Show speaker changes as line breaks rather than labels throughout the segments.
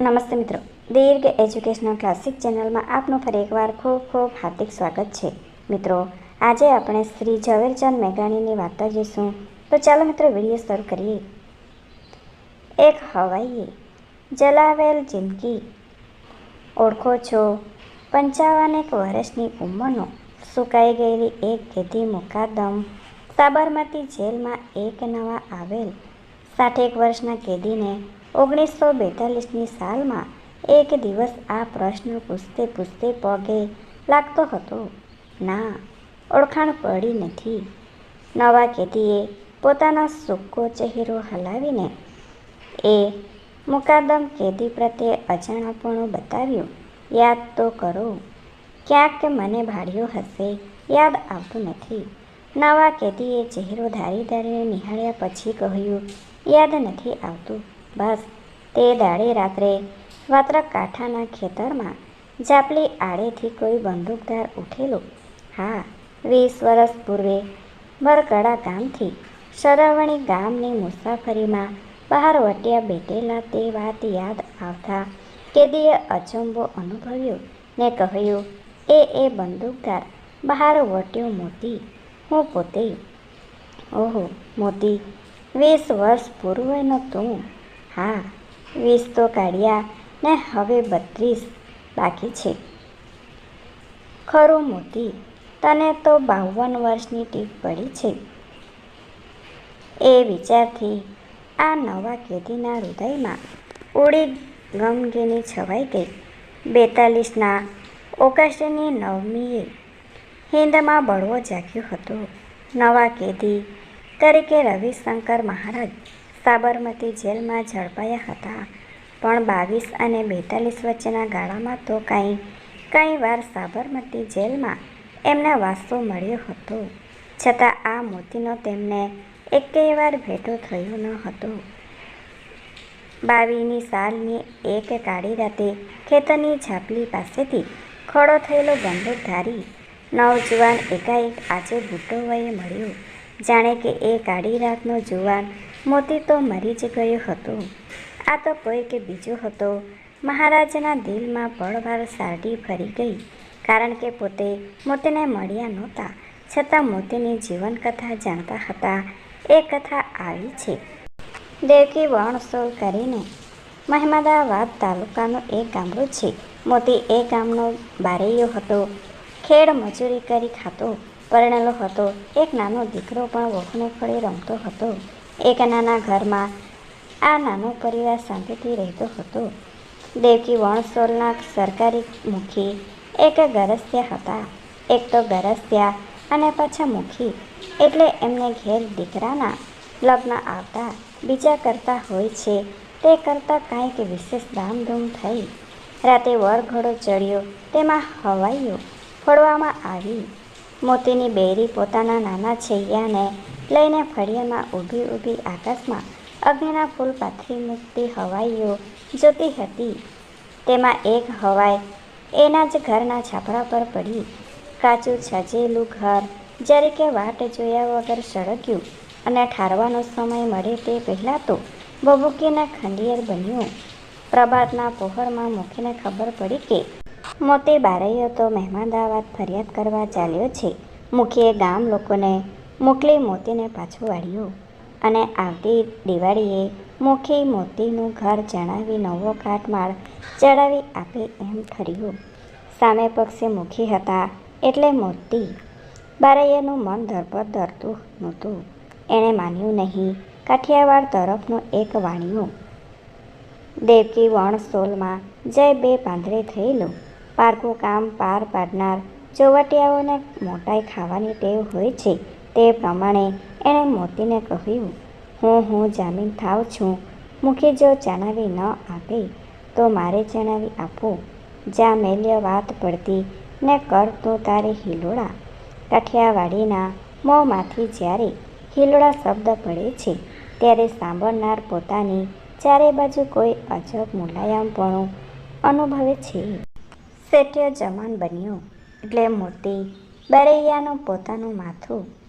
નમસ્તે મિત્રો. દીર્ઘ educational classic ચેનલમાં આપનું ફરી એકવાર ખૂબ ખૂબ હાર્દિક સ્વાગત છે. મિત્રો, આજે આપણે શ્રી ઝવેરચંદ મેઘાણીની વાર્તા જોઈશું તો ચાલો મિત્રો, વીડિયો શરૂ કરીએ. એક હવાઈએ જલાવેલ જિંદગી. ઓળખો છો, પંચાવન એક વર્ષની ઉંમરનો સુકાઈ ગયેલી એક કેદી મુકાદમ સાબરમતી જેલમાં એક નવા આવેલ સાઠેક વર્ષના કેદીને ઓગણીસો બેતાલીસની સાલમાં એક દિવસ આ પ્રશ્ન પૂછતે પૂછતે પગે લાગતો હતો. ના, ઓળખાણ પડી નથી. નવા કેદીએ પોતાનો સૂકો ચહેરો હલાવીને એ મુકાદમ કેદી પ્રત્યે અજાણાપણું બતાવ્યું, યાદ તો કરો, ક્યાંક મને ભાડ્યો હશે, યાદ આવતું નથી. નવા કેદીએ ચહેરો ધારી ધારીને નિહાળ્યા પછી કહ્યું, યાદ નથી આવતું. બસ, તે દાડે રાત્રે વાત્રક કાંઠાના ખેતરમાં જાપલી આડેથી કોઈ બંદૂકધાર ઉઠેલો. હા, વીસ વર્ષ પૂર્વે બરકડા ગામથી શરવણી ગામની મુસાફરીમાં બહાર વટ્યા બેઠેલા તે વાત યાદ આવતા કેદીએ અચંબો અનુભવ્યો ને કહ્યું, એ એ બંદૂકધાર, બહાર વટ્યો મોતી, હું પોતે. ઓહો, મોતી, વીસ વર્ષ પૂર્વેનો તું. હા, વીસ તો કાઢ્યા ને હવે બત્રીસ બાકી છે. ખરું મોતી, તને તો બાવન વર્ષની ટીપ પડી છે. એ વિચારથી આ નવા કેદીના હૃદયમાં ઉડી ગમગીની છવાઈ ગઈ. બેતાલીસના ઓગસ્ટની નવમીએ હિંદમાં બળવો જાગ્યો હતો. નવા કેદી તરીકે રવિશંકર મહારાજ સાબરમતી જેલમાં ઝડપાયા હતા. પણ બાવીસ અને બેતાલીસ વચ્ચેના ગાળામાં તો કાંઈ, કંઈ વાર સાબરમતી જેલમાં એમને વાસો મળ્યો હતો. છતાં આ મોતીનો તેમને એકેય વાર ભેટો થયો ન હતો. બાવીની સાલની એક કાળી રાતે ખેતરની ઝાપલી પાસેથી ખડો થયેલો બંદૂકધારી નવજુવાન એકાએક આજે વયે મળ્યો. જાણે કે એ કાળી રાતનો જુવાન મોતી તો મરી જ ગયો હતો. આ તો કોઈ કે બીજો હતો. મહારાજના દિલમાં પળવાર સારડી ફરી ગઈ, કારણ કે પોતે મોતીને મળ્યા નહોતા, છતાં મોતીની જીવનકથા જાણતા હતા. એ કથા આવી છે. દેવકી વણસોલ કરીને મહેમદાવાદ તાલુકાનું એક ગામડું છે. મોતી એ ગામનો બારૈયો હતો. ખેડ મજૂરી કરી ખાતો, પરણેલો હતો. એક નાનો દીકરો પણ વહુને ફળે રમતો હતો. એક નાના ઘરમાં આ નાનો પરિવાર શાંતિથી રહેતો હતો. દેવકી વણસોલના સરકારી મુખી એક ગરસ્યા હતા. એક તો ગરસ્યા અને પાછા મુખી એટલે એમને ઘેર દીકરાના લગ્ન આવતા બીજા કરતા હોય છે તે કરતાં કાંઈક વિશેષ ધામધૂમ થઈ. રાતે વરઘોડો ચડ્યો, તેમાં હવાઈઓ ફોડવામાં આવી. મોતીની બેરી પોતાના નાના છૈયાને લઈને ફળિયામાં ઊભી ઊભી આકાશમાં અગ્નિના ફૂલ પાથરી મૂકતી હવાઈઓ જોતી હતી. તેમાં એક હવાઈ એના જ ઘરના છાપરા પર પડી. કાચું છજેલું ઘર જ્યારે કે વાટ જોયા વગર સળગ્યું અને ઠારવાનો સમય મળે તે પહેલાં તો બબુકીને ખંડિયર બન્યું. પ્રભાતના પહોરમાં મૂકીને ખબર પડી કે મોતી બારૈયો તો મહેમાદાવાદ ફરિયાદ કરવા ચાલ્યો છે. મુખીએ ગામ લોકોને મોકલી મોતીને પાછું વાળ્યું. અને આવતી દિવાળીએ મુખી મોતીનું ઘર જણાવી નવો કાટમાળ ચડાવી આપે એમ ઠર્યું સામે પક્ષે મુખી હતા એટલે મોતી બારૈયાનું મન ધરપત ધરતું નહોતું. એણે માન્યું નહીં, કાઠિયાવાડ તરફનું એક વાણિયું. દેવકી વણસોલમાં જય બે પાંદરે થયેલું. પારકું કામ પાર પાડનાર ચોવટિયાઓને મોટાઈ ખાવાની ટેવ હોય છે. તે પ્રમાણે એણે મોતીને કહ્યું, હું હું જામીન થાવ છું. મુખી જો જણાવી ન આપે, તો મારે જણાવી આપો. જા મેલ્ય વાત પડતી, ને કર તો તારે હિલોડા. કાઠિયાવાડીના મોંમાંથી જ્યારે હિલોડા શબ્દ પડે છે, ત્યારે સાંભળનાર પોતાની ચારે બાજુ કોઈ અજબ મુલાયમપણું અનુભવે છે. શેઠિયો જમાન બન્યો, એટલે મોતી બરૈયાનું પોતાનું માથું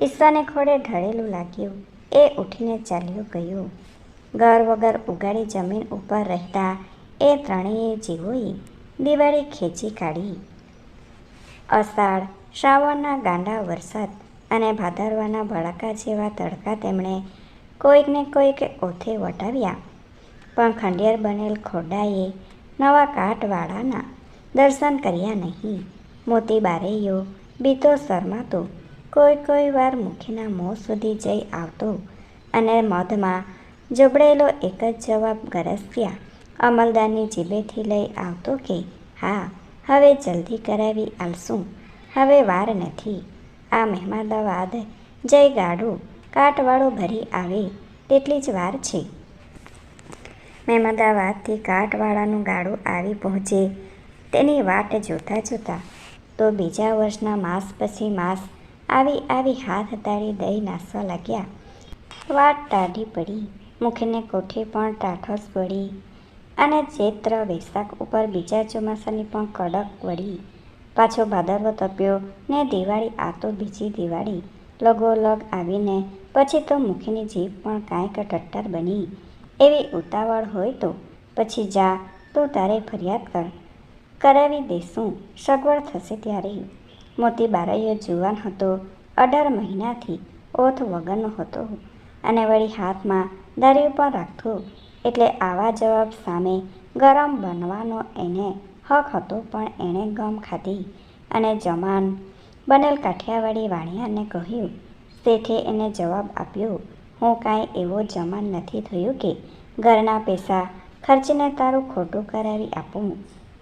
ઈશ્વરને ખોડે ઢળેલું લાગ્યું. એ ઉઠીને ચાલ્યો ગયો. ઘર વગર ઉગાડી જમીન ઉપર રહેતા એ ત્રણેય જીવોએ દિવાળી ખેંચી કાઢી. અષાઢ, શ્રાવણના ગાંડા વરસાદ અને ભાદરવાના ભડાકા જેવા તડકા તેમણે કોઈકને કોઈક ઓથે વટાવ્યા. પણ ખંડિયર બનેલ ખોડાએ નવા કાટવાળાના દર્શન કર્યા નહીં. મોતી બારૈયો બીતો શરમાતો કોઈ કોઈ વાર મુખીના મોં સુધી જઈ આવતો અને મધમાં જોબળેલો એક જ જવાબ ગરસ્યા. અમલદારની જીભેથી લઈ આવતો કે, હા, હવે જલ્દી કરાવી આલશું હવે વાર નથી. આ મહેમાદાવાદ જય ગાડું કાટવાળો ભરી આવે તેટલી જ વાર છે. મહેમદાવાદથી કાટવાળાનું ગાડું આવી પહોંચે તેની વાટ જોતાં જોતાં તો બીજા વર્ષના માસ પછી માસ આવી આવી હાથ તાળી દહીં નાસવા લાગ્યા. વાટ ટાઢી પડી. મુખને કોઠે પણ ટાઠસ પડી અને ચૈત્ર વૈશાખ ઉપર બીજા ચોમાસાની પણ કડક વળી. પાછો ભાદરવો તપ્યો ને દિવાળી આ તો બીજી દિવાળી. લગોલગ આવીને પછી તો મુખની જીભ પણ કાંઈક ટટ્ટર બની. એવી ઉતાવળ હોય તો પછી જા, તું તારે ફરિયાદ કર. કરાવી દેશું સગવડ થશે ત્યારે. મોતી બારૈયો જુવાન હતો. અઢાર મહિનાથી ઓથ વગરનો હતો અને વળી હાથમાં દારૂ પણ રાખતો. એટલે આવા જવાબ સામે ગરમ બનવાનો એને હક હતો, પણ એણે ગમ ખાધી અને જમાન બનેલ કાઠિયાવાડી વાણિયાને કહ્યું, શેઠે એને જવાબ આપ્યો, હું કાંઈ એવો જમાન નથી થયું કે ઘરના પૈસા ખર્ચીને તારું ખોટું કરાવી આપું.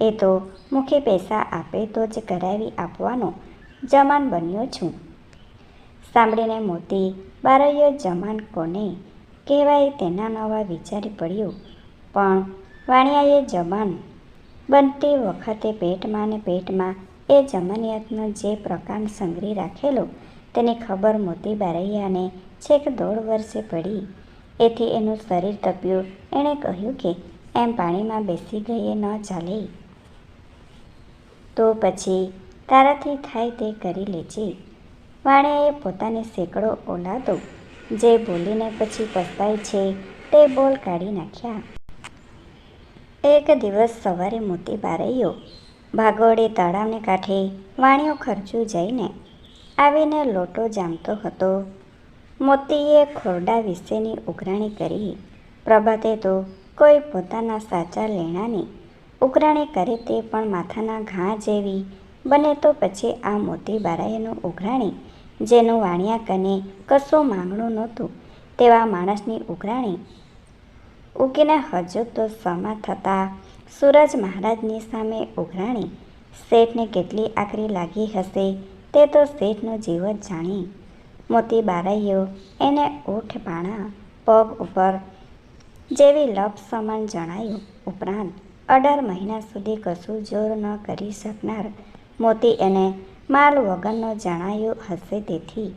એ તો મુખે પૈસા આપે તો જ કરાવી આપવાનો જમાન બન્યો છું. સાંભળીને મોતી બારૈયો જમાન કોને કહેવાય તેના નવા વિચારી પડ્યો. પણ વાણિયાએ જમાન બનતી વખતે પેટમાં ને પેટમાં એ જમાનિયાતનો જે પ્રકાર સંગ્રહી રાખેલો તેની ખબર મોતી બારૈયાને છેક દોઢ વર્ષે પડી. એથી એનું શરીર તપ્યું. એણે કહ્યું કે, એમ પાણીમાં બેસી ગઈએ ન ચાલે. તો પછી તારાથી થાય તે કરી લેજે. વાણિયાએ પોતાની સેંકડો ઓલાદો જે બોલીને પછી પસ્તાય છે તે બોલ કાઢી નાખ્યા. એક દિવસ સવારે મોતી બારૈયો ભાગોળે તળાવને કાંઠે વાણિયો ખર્ચું જઈને આવીને લોટો જામતો હતો. મોતીએ ખોરડા વિશેની ઉઘરાણી કરી. પ્રભાતે તો કોઈ પોતાના સાચા લેણાની ઉઘરાણી કરે તે પણ માથાના ઘા જેવી. બને તો પછી આ મોતી બારાઈનું ઉઘરાણી, જેનું વાણિયા કને કશું માંગણું નહોતું, તેવા માણસની ઉઘરાણી. ઉગીને હજુ તો સમા થતાં સૂરજ મહારાજની સામે ઉઘરાણી. શેઠને કેટલી આકરી લાગી હશે તે તો શેઠનો જીવ જ જાણી. મોતી બારાઈઓ એને ઓઠ પાણા પગ ઉપર જેવી લપ સમાન જણાયું ઉપરાંત અઢાર મહિના સુધી કશું જોર ન કરી શકનાર મોતી એને માલ વગરનો જણાયો હશે તેથી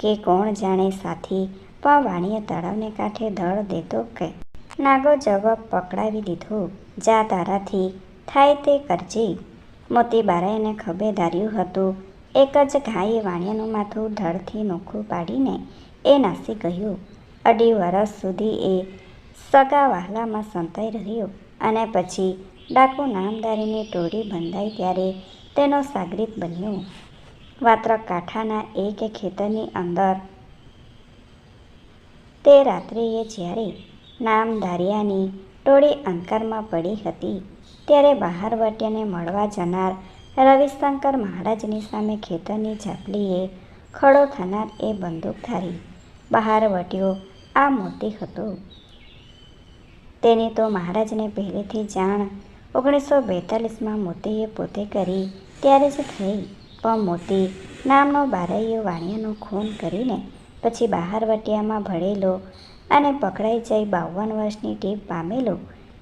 કે કોણ જાણે સાથી પણ વાણીએ તળાવને કાંઠે ધડ દેતો કે નાગો જવાબ પકડાવી દીધો. જા તારાથી થાય તે કરજે. મોતી બારાએને ખભે ધાર્યું હતું. એક જ ઘાએ વાણિયાનું માથું ધડથી નોખું પાડીને એ નાસી ગયું. અઢી વર્ષ સુધી એ સગા વહાલામાં સંતાઈ રહ્યો. અને પછી ડાકુ નામદારીની ટોળી બંધાઈ ત્યારે તેનો સાગરીત બન્યો. માત્ર કાંઠાના એક ખેતરની અંદર. તે રાત્રિએ જ્યારે નામધારિયાની ટોળી અંકારમાં પડી હતી, ત્યારે બહારવટીયાને મળવા જનાર રવિશંકર મહારાજની સામે ખેતરની ઝાપલીએ ખડો થનાર એ બંદૂકધારી બહારવટીયો આ મોતી હતો. તેની તો મહારાજને પહેલેથી જાણ ઓગણીસો બેતાલીસમાં મોતીએ પોતે કરી, ત્યારે જ થઈ. પણ મોતી નામનો બારૈયો વાણિયાનું ખૂન કરીને પછી બહારવટિયામાં ભળેલો અને પકડાઈ જઈ બાવન વર્ષની ટીપ પામેલો,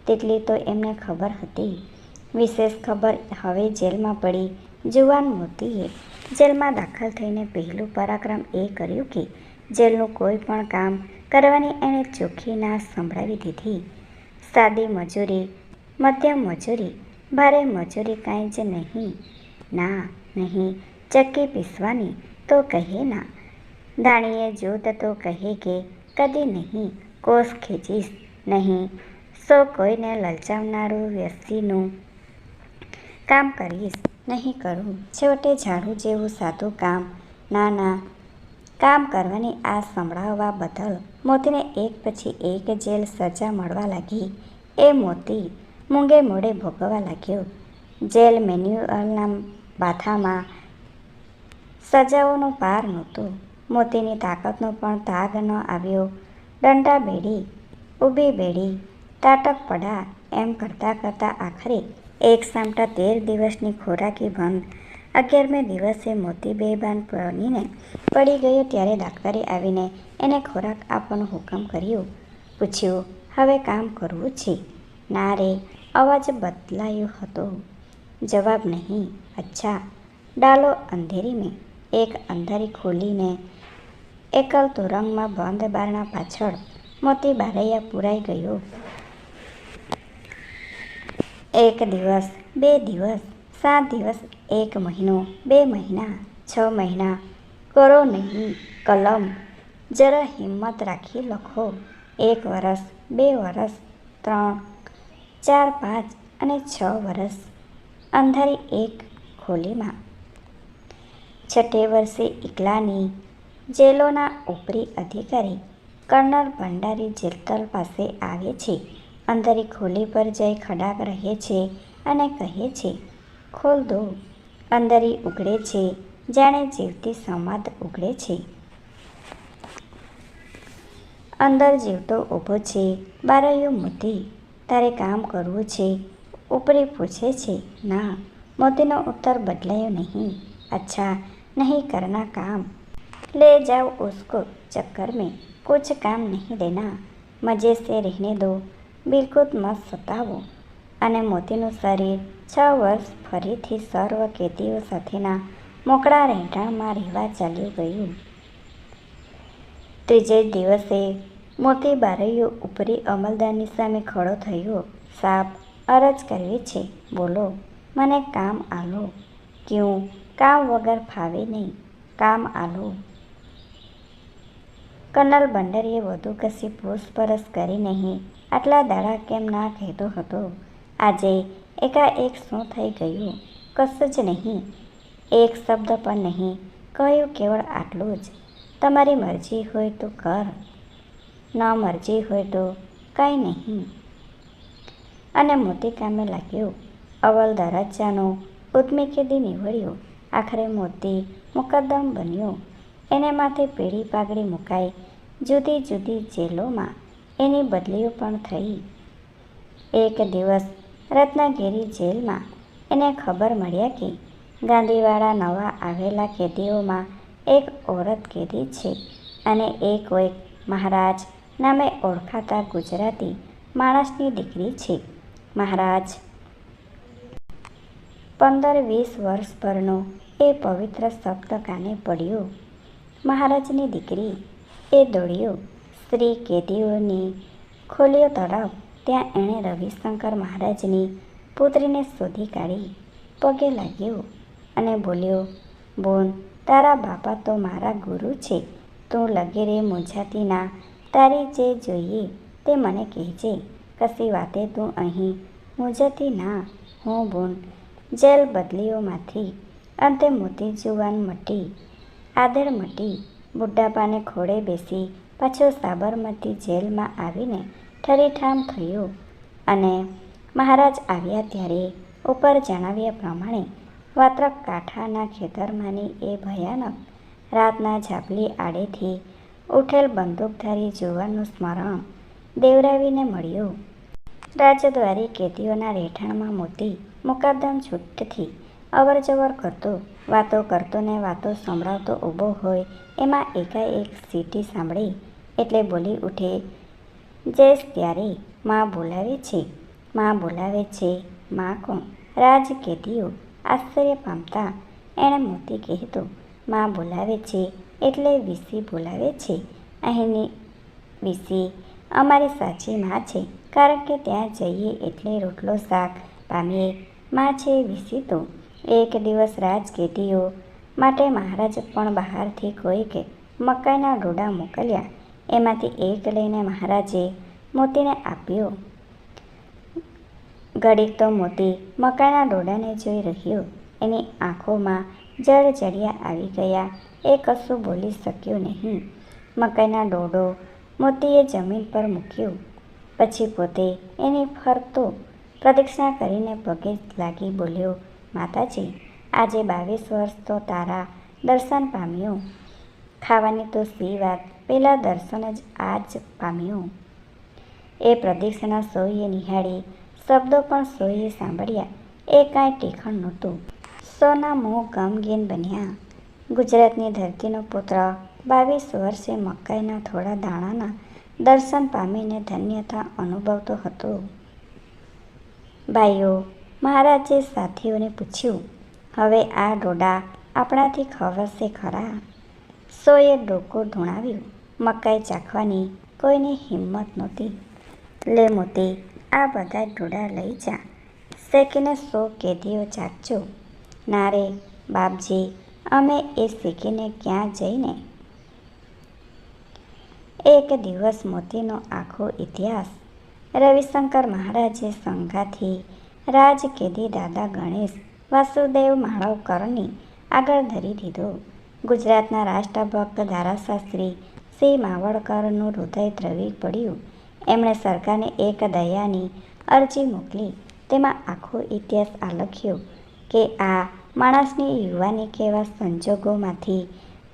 તેટલી તો એમને ખબર હતી. વિશેષ ખબર હવે જેલમાં પડી. જુવાન મોતીએ જેલમાં દાખલ થઈને પહેલું પરાક્રમ એ કર્યું કે, જેલનું કોઈ પણ કામ કરવાની એણે ચોખ્ખી ના સંભળાવી દીધી. સાદી મજૂરી, મધ્યમ મજૂરી, ભારે મજૂરી કાંઈ જ નહીં. ના, નહીં, ચક્કી પીસવાની તો કહે ના. દાણીએ જોત તો કહે કે કદી નહીં કોષ ખેંચીશ નહીં. સો કોઈને લલચાવનારું વ્યક્તિનું કામ કરીશ નહીં કરું. છેવટે ઝાડુ જેવું સાદું કામ. ના ના, કામ કરવાની આ સંભળાવવા બદલ મોતીને એક પછી એક જેલ સજા મળવા લાગી. એ મોતી મૂંગે મોડે ભોગવવા લાગ્યો. જેલ મેન્યુઅલના બાથામાં સજાઓનો પાર નહોતો. મોતીની તાકાતનો પણ તાગ ન આવ્યો. દંડા બેડી, ઊભી બેડી, તાટક પડા એમ કરતાં કરતાં આખરે એક સામટા તેર દિવસની ખોરાકી બંધ અગિયારમે દિવસે મોતી બેભાન બનીને પડી ગયો ત્યારે ડાક્ટરે આવીને એને ખોરાક આપવાનો હુકમ કર્યો. પૂછ્યું, હવે કામ કરવું છે? ના રે, અવાજ બદલાયો હતો. જવાબ નહીં. અચ્છા. ડાલો અંધેરી મેં એક અંધારી ખોલીને એકલ તોરંગમાં બંધ બારણા પાછળ મોતી બારૈયા પુરાઈ ગયો. એક દિવસ, બે દિવસ સાત દિવસ, એક મહિનો, બે મહિના, છ મહિના, કરો નહીં, કલમ. જરા હિંમત રાખી લખો. એક વરસ, બે વરસ, ત્રણ, ચાર, પાંચ અને છ વરસ. અંધારી એક ખોલીમાં. છઠ્ઠે વર્ષે એકલાની જેલોના ઉપરી અધિકારી કર્નલ ભંડારી જેલતલ પાસે આવે છે. અંધારી ખોલી પર જઈ ખડાક રહે છે અને કહે છે ખોલ દો અંદરી ઉઘડે છે જાણે જીવતી સંવાદ ઉઘડે છે અંદર જીવતો ઊભો છે બારૈયું મોતી તારે કામ કરવું છે ઉપરી પૂછે છે ના મોતીનો ઉત્તર બદલાયો નહીં अच्छा नहीं करना काम ले जाओ उसको चक्कर में कुछ काम नहीं देना मजे से रहने दो બિલકુલ મત સતાવો અને મોતીનું શરીર છ વર્ષ ફરીથી સર્વ કેદીઓ સાથેના મોકળા રહેઠાણમાં રહેવા ચાલ્યું ગયું. ત્રીજે દિવસે મોતી બારૈયો ઉપરી અમલદારની સામે ખડો થયો. સાપ, અરજ કરવી છે. બોલો, મને કામ આલો. ક્યું, કામ વગર ફાવે નહીં. કામ આલો. કર્નલ બંડરીએ વધુ કશી પૂછપરછ કરી નહીં. આટલા દાડા કેમ ના કહેતો હતો? આજે એકાએક શું થઈ ગયું? કશું જ નહીં. એક શબ્દ પણ નહીં. કહ્યું કેવળ આટલું જ. તમારી મરજી હોય તો કર. ન મરજી હોય તો કાંઈ નહીં. અને મોતી કામે લાગ્યું. અવલ દરજ્જાનો ઉદ્મી કેદી નીવડ્યો. આખરે મોતી મુકદ્દમ બન્યો. એને માથે પીળી પાઘડી મુકાઈ. જુદી જુદી જેલોમાં એની બદલીઓ પણ થઈ. એક દિવસ રત્નાગીરી જેલમાં એને ખબર મળ્યા કે ગાંધીવાળા નવા આવેલા કેદીઓમાં એક ઓરત કેદી છે અને એ કોઈક મહારાજ નામે ઓળખાતા ગુજરાતી માણસની દીકરી છે. મહારાજ! પંદર વીસ વર્ષ પરનો એ પવિત્ર શબ્દ કાને પડ્યો. મહારાજની દીકરી એ દોડ્યો. સ્ત્રી કેદીઓની ખોલીઓ તરફ ત્યાં એણે રવિશંકર મહારાજની પુત્રીને શોધી કાઢી, પગે લાગ્યો અને બોલ્યો, બોન, તારા બાપા તો મારા ગુરુ છે. તું લગેરે મૂંઝાતી ના તારી જે જોઈએ તે મને કહેજે. કશી વાતે તું અહીં મૂંઝાતી ના. હું, બોન, જેલ બદલીઓમાંથી અંતે મોતી જુવાન મટી, આદર મટી, બુઢાપાને ખોળે બેસી પાછો સાબરમતી જેલમાં આવીને ઠરીઠામ થયું અને મહારાજ આવ્યા ત્યારે ઉપર જણાવ્યા પ્રમાણે વાત્રક કાંઠાના ખેતરમાંની એ ભયાનક રાતના ઝાપલી આડેથી ઉઠેલ બંદૂકધારી જુવાનનું સ્મરણ દેવરાવીને મળ્યું. રાજદ્વારી કેદીઓના રહેઠાણમાં મોતી મુકાદમ છૂટથી અવર જવર કરતો, વાતો કરતો ને વાતો સંભળાવતો ઊભો હોય એમાં એકાએક સીટી સાંભળી એટલે બોલી ઉઠે જયેશ ત્યારે માં બોલાવે છે. માં બોલાવે છે, માં કોણ? રાજ કેદીઓ આશ્ચર્ય પામતા એણે મોતી કહેતું, માં બોલાવે છે એટલે વિસી બોલાવે છે. અહીંની વિસી અમારી સાચી માં છે, કારણ કે ત્યાં જઈએ એટલે રોટલો, શાક પામીએ માં છે વિસી તો. એક દિવસ રાજકેદીઓ માટે મહારાજ પણ બહારથી કોઈક મકાઈના ડોડા મોકલ્યા. એમાંથી એક લઈને મહારાજે મોતીને આપ્યો. ઘડીક તો મોતી મકાઈના ડોડાને જોઈ રહ્યો. એની આંખોમાં જળજળિયા આવી ગયા. એ કશું બોલી શક્યો નહીં. મકાઈના ડોડો મોતીએ જમીન પર મૂક્યો. પછી પોતે એની ફરતો પ્રદક્ષિણા કરીને પગે લાગી બોલ્યો, માતાજી, આજે બાવીસ વર્ષ તો તારા દર્શન પામ્યો. ખાવાની તો સી વાત પેલા દર્શન જ આજ પામ્યું. એ પ્રદક્ષિણા સોઈએ નિહાળી શબ્દો પણ સોઈએ સાંભળ્યા. એ કાંઈ ટેખણ નહોતું. સોના મોં ગમગીન બન્યા. ગુજરાતની ધરતીનો પુત્ર, બાવીસ વર્ષે મકાઈના થોડા દાણાના દર્શન પામીને ધન્યતા અનુભવતો હતો. ભાઈઓ, મહારાજે સાથીઓને પૂછ્યું, હવે આ ડોડા આપણાથી ખવડશે ખરા? સોએ ડોકો ધૂણાવ્યું. મકાઈ ચાખવાની કોઈની હિંમત નહોતી. લે મોતી, આ બધા ઢોળા લઈ જા. શેકીને સો કેદીઓ ચાખજો. ના રે બાપજી, અમે એ શીખીને ક્યાં જઈને? એક દિવસ મોતીનો આખો ઇતિહાસ. રવિશંકર મહારાજે સંઘાથી રાજકેદી દાદા ગણેશ વાસુદેવ માળવકરની આગળ ધરી દીધો. ગુજરાતના રાષ્ટ્રભક્ત ધારાશાસ્ત્રી શ્રી માવળકરનું હૃદય દ્રવી પડ્યું. એમણે સરકારને એક દયાની અરજી મોકલી. તેમાં આખો ઇતિહાસ આલખ્યો કે આ માણસની યુવાની કેવા સંજોગોમાંથી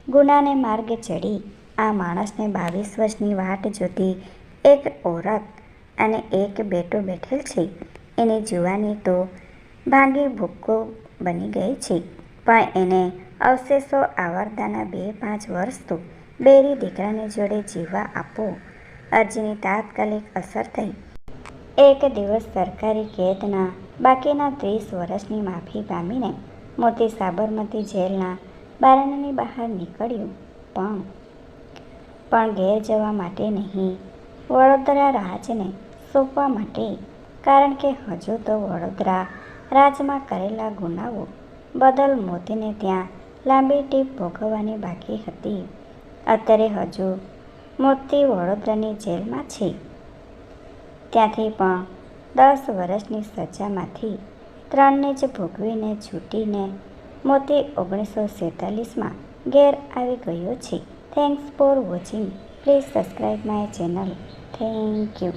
ગુનાને માર્ગે ચડી, આ માણસને બાવીસ વર્ષની વાટ જોતી એક ઓરત અને એક બેટો બેઠેલ છે. એની જુવાની તો ભાંગી ભૂક્કો બની ગઈ છે. પણ એને અવશેષો આવરદાના બે પાંચ વર્ષ તો બેરી દીકરાને જોડે જીવવા આપો. અરજીની તાત્કાલિક અસર થઈ. એક દિવસ સરકારી કેદના બાકીના ત્રીસ વર્ષની માફી પામીને મોતી સાબરમતી જેલના બારણાની બહાર નીકળ્યું, પણ પણ ઘેર જવા માટે નહીં. વડોદરા રાજને સોંપવા માટે, કારણ કે હજુ તો વડોદરા રાજમાં કરેલા ગુનાઓ બદલ મોતીને ત્યાં લાંબી ટીપ ભોગવવાની બાકી હતી. અત્યારે હજુ મોતી વડોદરાની જેલમાં છે. ત્યાંથી પણ દસ વર્ષની સજામાંથી ત્રણને જ ભોગવીને છૂટીને મોતી ઓગણીસો સેતાલીસમાં ઘેર આવી ગયો છે. Thanks for watching please subscribe my channel thank you